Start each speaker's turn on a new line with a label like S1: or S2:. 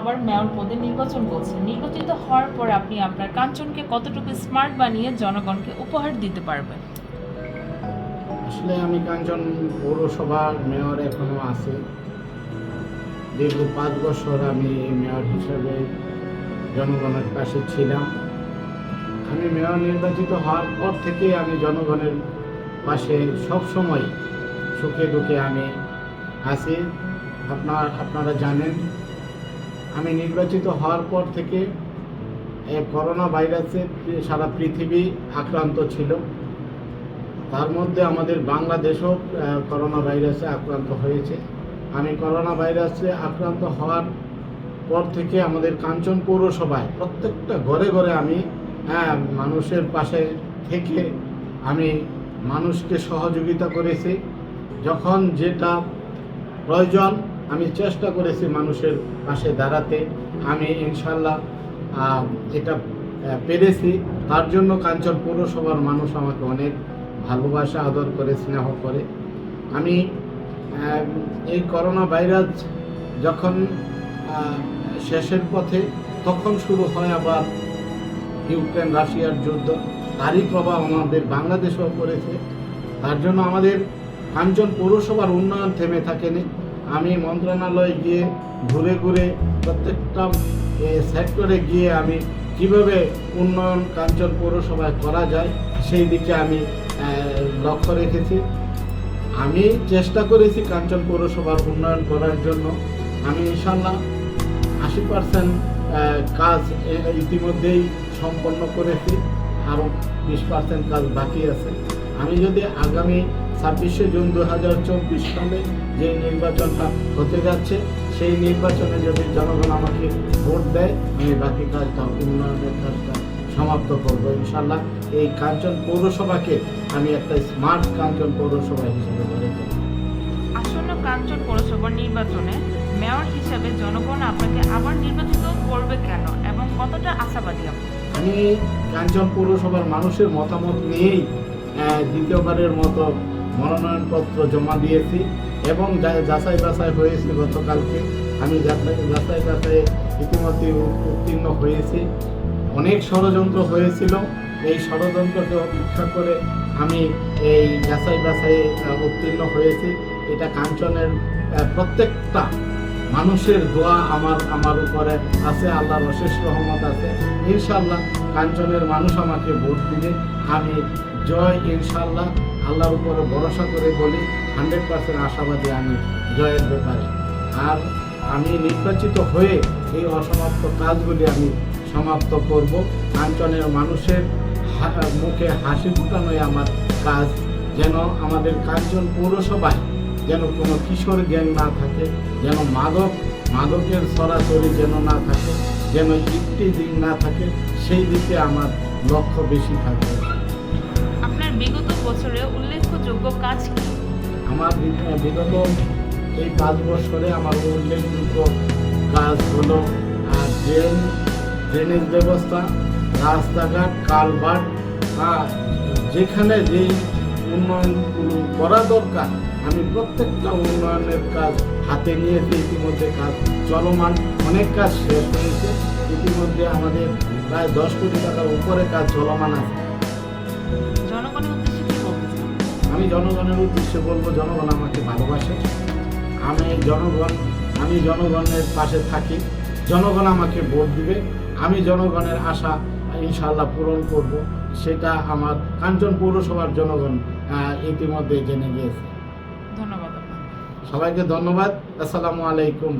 S1: আবার মেয়র পদে নির্বাচন করছেন। নির্বাচিত হওয়ার পর আপনি আপনার কাঞ্চনকে কতটুকু স্মার্ট বানিয়ে জনগণকে উপহার দিতে পারবেন?
S2: আসলে আমি কাঞ্চন পৌরসভার মেয়র এখনও আছি। দীর্ঘ পাঁচ বছর আমি মেয়র হিসেবে জনগণের পাশে ছিলাম। আমি মেয়র নির্বাচিত হওয়ার পর থেকে আমি জনগণের পাশে সবসময় সুখে দুঃখে আমি আছি। আপনার, আপনারা জানেন আমি নির্বাচিত হওয়ার পর থেকে করোনা ভাইরাসে সারা পৃথিবী আক্রান্ত ছিল। তার মধ্যে আমাদের বাংলাদেশও করোনা ভাইরাসে আক্রান্ত হয়েছে। আমি করোনা ভাইরাসে আক্রান্ত হওয়ার পর থেকে আমাদের কাঞ্চন পৌরসভায় প্রত্যেকটা ঘরে ঘরে আমি হ্যাঁ মানুষের পাশে থেকে আমি মানুষকে সহযোগিতা করেছি। যখন যেটা প্রয়োজন আমি চেষ্টা করেছি মানুষের পাশে দাঁড়াতে। আমি ইনশাল্লাহ এটা পেরেছি। তার জন্য কাঞ্চন পৌরসভার মানুষ আমাকে অনেক ভালোবাসা, আদর করে, স্নেহ করে। আমি এই করোনা ভাইরাস যখন শেষের পথে, তখন শুরু হয় আবার ইউক্রেন রাশিয়ার যুদ্ধ। তারই প্রভাব আমাদের বাংলাদেশেও পড়েছে। তার জন্য আমাদের কাঞ্চন পৌরসভার উন্নয়ন থেমে থাকেনি। আমি মন্ত্রণালয়ে গিয়ে ঘুরে ঘুরে প্রত্যেকটা সেক্টরে গিয়ে আমি কীভাবে উন্নয়ন কাঞ্চন পৌরসভায় করা যায়, সেই দিকে আমি লক্ষ্য রেখেছি। আমি চেষ্টা করেছি কাঞ্চন পৌরসভার উন্নয়ন করার জন্য। আমি ইনশাল্লাহ আশি পার্সেন্ট কাজ ইতিমধ্যেই সম্পন্ন করেছি আরও বিশ পার্সেন্ট কাজ বাকি আছে। আমি যদি আগামী ছাব্বিশে জুন দু হাজার চব্বিশ সালে যে নির্বাচনটা হতে যাচ্ছে সেই নির্বাচনে যদি জনগণ আমাকে ভোট দেয় আমি বাকি কাজটা উন্নয়নের কাজটা সমাপ্ত করব ইনশাল্লাহ এই কাঞ্চন পৌরসভাকে আমি একটা স্মার্ট কাঞ্চন পৌরসভা হিসেবে গড়ে তুলব।
S1: আসন্ন কাঞ্চন পৌরসভার নির্বাচনে মেয়র হিসেবে জনগণ আপনাকে আবার নির্বাচিত করবে কেন এবং কতটা আশাবাদী আপনি?
S2: আমি কাঞ্চন পৌরসভার মানুষের মতামত নিয়েই দ্বিতীয়বারের মতো মনোনয়নপত্র জমা দিয়েছি এবং যাচাই বাছাই হয়েছে গতকালকে, আমি যাচাই বাছাই ইতিমধ্যে উত্তীর্ণ হয়েছি। অনেক ষড়যন্ত্র হয়েছিল। এই ষড়যন্ত্রকে উপেক্ষা করে আমি এই যাচাই বাছাই উত্তীর্ণ হয়েছি। এটা কাঞ্চনের প্রত্যেকটা মানুষের দোয়া আমার আমার উপরে আছে, আল্লাহর অশেষ রহমত আছে। ইনশাল্লাহ কাঞ্চনের মানুষ আমাকে ভোট দিলে আমি জয় ইনশাল্লাহ আল্লাহর উপরে ভরসা করে বলি হান্ড্রেড পার্সেন্ট আশাবাদী আমি জয়ের ব্যাপারে। আর আমি নির্বাচিত হয়ে এই অসমাপ্ত কাজগুলি আমি সমাপ্ত করব। কাঞ্চনের মানুষের মুখে হাসি ফুটানোই আমার কাজ। যেন আমাদের কাঞ্চন পৌরসভায় যেন কোনো কিশোর গ্যাং না থাকে, যেন মাদক, মাদকের সরাসরি যেন না থাকে, যেন ইফটি দিন না থাকে, সেই দিকে আমার লক্ষ্য বেশি থাকবে।
S1: বিগত বছরে উল্লেখযোগ্য কাজ কি?
S2: আমার বিগত এই পাঁচ বছরে আমার উল্লেখযোগ্য কাজ হলো ড্রেন, ড্রেনেজ ব্যবস্থা, রাস্তাঘাট, কালভার্ট আর যেখানে যেই উন্নয়নগুলো করা দরকার, আমি প্রত্যেকটা উন্নয়নের কাজ হাতে নিয়েছি, ইতিমধ্যে কাজ চলমান, অনেক কাজ শেষ হয়েছে, ইতিমধ্যে আমাদের প্রায় দশ কোটি টাকার উপরে কাজ চলমান আছে। আমি জনগণের উদ্দেশ্যে বলব জনগণ আমাকে ভালোবাসে। আমি জনগণ আমি জনগণের পাশে থাকি। জনগণ আমাকে ভোট দিবে। আমি জনগণের আশা ইনশাল্লাহ পূরণ করব। সেটা আমার কাঞ্চন পৌরসভার জনগণ ইতিমধ্যে জেনে গিয়েছে।
S1: ধন্যবাদ
S2: সবাইকে ধন্যবাদ। আসসালামু আলাইকুম।